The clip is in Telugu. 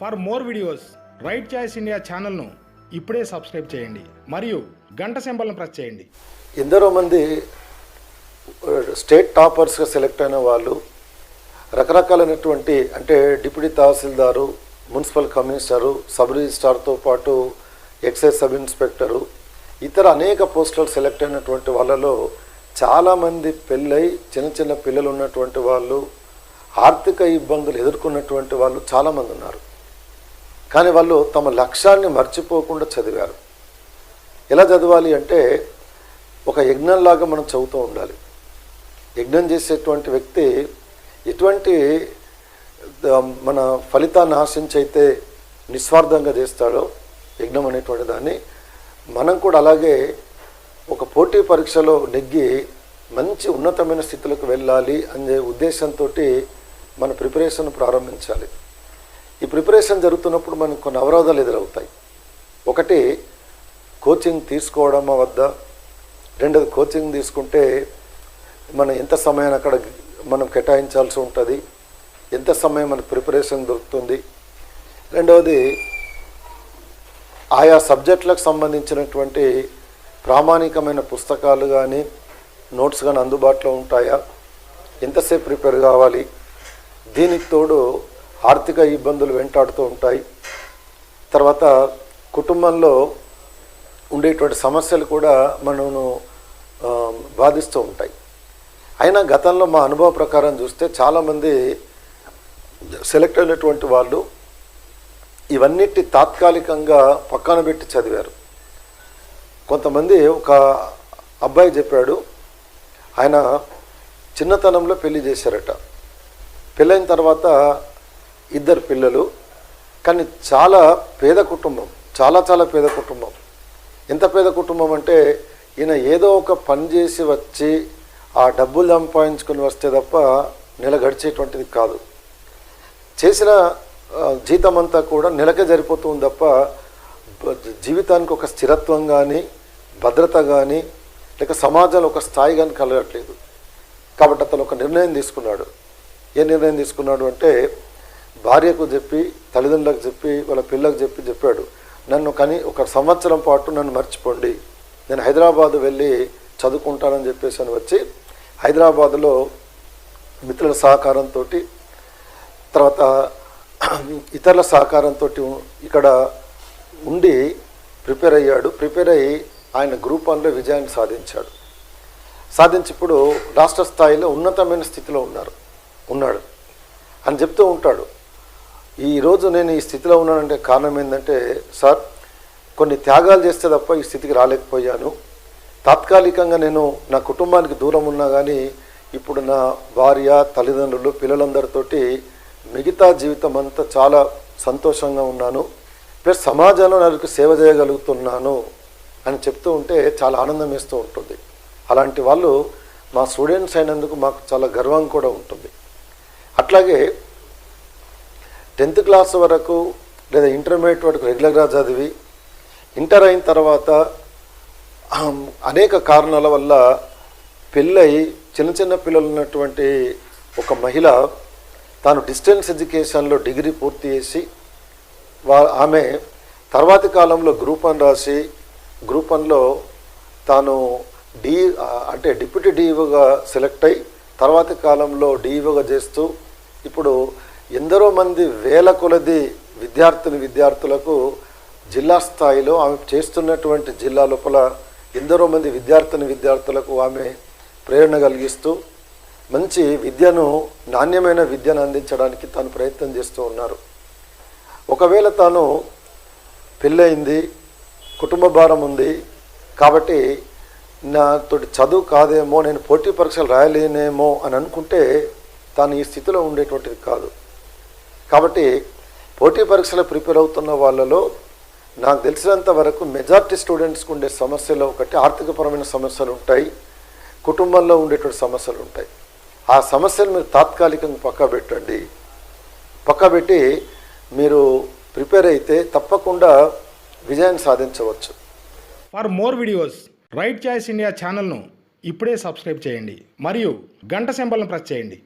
For more videos right choice India ఛానల్ను ఇప్పుడే సబ్స్క్రైబ్ చేయండి. మరియు గంట సింబల్ను ప్రెస్ చేయండి. ఎందరో మంది స్టేట్ టాపర్స్గా సెలెక్ట్ అయిన వాళ్ళు రకరకాలైనటువంటి అంటే deputy tahsildar municipal commissioner sub రిజిస్ట్రార్తో పాటు ఎక్సైజ్ సబ్ ఇన్స్పెక్టరు ఇతర అనేక పోస్టులు సెలెక్ట్ అయినటువంటి వాళ్ళలో చాలామంది పెళ్ళై చిన్న చిన్న పిల్లలు ఉన్నటువంటి వాళ్ళు ఆర్థిక ఇబ్బందులు ఎదుర్కొన్నటువంటి వాళ్ళు చాలామంది ఉన్నారు. కానీ వాళ్ళు తమ లక్ష్యాన్ని మర్చిపోకుండా చదివారు. ఎలా చదవాలి అంటే ఒక యజ్ఞంలాగా మనం చదువుతూ ఉండాలి. యజ్ఞం చేసేటువంటి వ్యక్తి ఎటువంటి మన ఫలితాన్ని ఆశించైతే నిస్వార్థంగా చేస్తాడో యజ్ఞం అనేటువంటి దాన్ని మనం కూడా అలాగే ఒక పోటీ పరీక్షలో నెగ్గి మంచి ఉన్నతమైన స్థితులకు వెళ్ళాలి అనే ఉద్దేశంతో మన ప్రిపరేషన్ ప్రారంభించాలి. ఈ ప్రిపరేషన్ జరుగుతున్నప్పుడు మనకు కొన్ని అవరోధాలు ఎదురవుతాయి. ఒకటి కోచింగ్ తీసుకోవడం వద్ద రెండోది కోచింగ్ తీసుకుంటే మనం ఎంత సమయాన్ని అక్కడ మనం కేటాయించాల్సి ఉంటుంది ఎంత సమయం మనకు ప్రిపరేషన్ దొరుకుతుంది. రెండవది ఆయా సబ్జెక్టులకు సంబంధించినటువంటి ప్రామాణికమైన పుస్తకాలు కానీ నోట్స్ కానీ అందుబాటులో ఉంటాయా? ఎంతసేపు ప్రిపేర్ కావాలి? దీనికి తోడు ఆర్థిక ఇబ్బందులు వెంటాడుతూ ఉంటాయి. తర్వాత కుటుంబంలో ఉండేటువంటి సమస్యలు కూడా మనను బాధిస్తూ ఉంటాయి. అయినా గతంలో మా అనుభవ ప్రకారం చూస్తే చాలామంది సెలెక్ట్ అయినటువంటి వాళ్ళు ఇవన్నిటి తాత్కాలికంగా పక్కన పెట్టి చదివారు. కొంతమంది ఒక అబ్బాయి చెప్పాడు ఆయన చిన్నతనంలో పెళ్ళి చేశారట. పెళ్ళైన తర్వాత ఇద్దరు పిల్లలు కానీ చాలా పేద కుటుంబం చాలా చాలా పేద కుటుంబం. ఎంత పేద కుటుంబం అంటే ఈయన ఏదో ఒక పని చేసి వచ్చి ఆ డబ్బులు సంపాదించుకొని వస్తే తప్ప నెల గడిచేటువంటిది కాదు. చేసిన జీతం అంతా కూడా నెలకే సరిపోతుంది తప్ప జీవితానికి ఒక స్థిరత్వం కానీ భద్రత కానీ లేక సమాజంలో ఒక స్థాయి కానీ కలగట్లేదు. కాబట్టి అతను ఒక నిర్ణయం తీసుకున్నాడు. ఏ నిర్ణయం తీసుకున్నాడు అంటే భార్యకు చెప్పి తల్లిదండ్రులకు చెప్పి వాళ్ళ పిల్లలకు చెప్పి చెప్పాడు. నన్ను కని ఒక సంవత్సరం పాటు నన్ను మర్చిపోండి. నేను హైదరాబాద్ వెళ్ళి చదువుకుంటానని చెప్పేసి అని వచ్చి హైదరాబాదులో మిత్రుల సహకారంతో తర్వాత ఇతరుల సహకారంతో ఇక్కడ ఉండి ప్రిపేర్ అయ్యాడు. ప్రిపేర్ అయ్యి ఆయన గ్రూప్ వన్లో విజయాన్ని సాధించాడు. సాధించి ఇప్పుడు రాష్ట్ర స్థాయిలో ఉన్నతమైన స్థితిలో ఉన్నారు ఉన్నాడు అని చెప్తూ ఉంటాడు. ఈరోజు నేను ఈ స్థితిలో ఉన్నానంటే కారణం ఏంటంటే సార్ కొన్ని త్యాగాలు చేస్తే తప్ప ఈ స్థితికి రాలేకపోయాను. తాత్కాలికంగా నేను నా కుటుంబానికి దూరం ఉన్నా కానీ ఇప్పుడు నా భార్య తల్లిదండ్రులు పిల్లలందరితోటి మిగతా జీవితం అంతా చాలా సంతోషంగా ఉన్నాను. ప్లస్ సమాజంలో నాకు సేవ చేయగలుగుతున్నాను అని చెప్తూ ఉంటే చాలా ఆనందం వేస్తూ ఉంటుంది. అలాంటి వాళ్ళు మా స్టూడెంట్స్ అయినందుకు మాకు చాలా గర్వం కూడా ఉంటుంది. అట్లాగే టెన్త్ క్లాస్ వరకు లేదా ఇంటర్మీడియట్ వరకు రెగ్యులర్గా చదివి ఇంటర్ అయిన తర్వాత అనేక కారణాల వల్ల పెళ్ళై చిన్న చిన్న పిల్లలు ఉన్నటువంటి ఒక మహిళ తాను డిస్టెన్స్ ఎడ్యుకేషన్లో డిగ్రీ పూర్తి చేసి వా ఆమె తర్వాతి కాలంలో గ్రూప్ వన్ రాసి గ్రూప్ వన్లో తాను డి అంటే డిప్యూటీ డిఈఓగా సెలెక్ట్ అయి తర్వాతి కాలంలో డిఈఓగా చేస్తూ ఇప్పుడు ఎందరో మంది వేల కొలది విద్యార్థులు విద్యార్థులకు జిల్లా స్థాయిలో ఆమె చేస్తున్నటువంటి జిల్లా లోపల ఎందరో మంది విద్యార్థిని విద్యార్థులకు ఆమె ప్రేరణ కలిగిస్తూ మంచి విద్యను నాణ్యమైన విద్యను అందించడానికి తాను ప్రయత్నం చేస్తూ ఉన్నారు. ఒకవేళ తాను పెళ్ళయింది కుటుంబ భారం ఉంది కాబట్టి నాతోటి చదువు కాదేమో నేను పోటీ పరీక్షలు రాయలేనేమో అని అనుకుంటే తాను ఈ స్థితిలో ఉండేటువంటిది కాదు. కాబట్టి పోటీ పరీక్షలు ప్రిపేర్ అవుతున్న వాళ్ళలో నాకు తెలిసినంత వరకు మెజార్టీ స్టూడెంట్స్కి ఉండే సమస్యలు ఒకటి ఆర్థికపరమైన సమస్యలు ఉంటాయి కుటుంబంలో ఉండేటువంటి సమస్యలు ఉంటాయి. ఆ సమస్యలు మీరు తాత్కాలికంగా పక్క పెట్టండి. పక్కా పెట్టి మీరు ప్రిపేర్ అయితే తప్పకుండా విజయాన్ని సాధించవచ్చు. For more videos right choice India ఛానల్ను ఇప్పుడే సబ్స్క్రైబ్ చేయండి. మరియు గంట సింబల్ను ప్రెస్ చేయండి.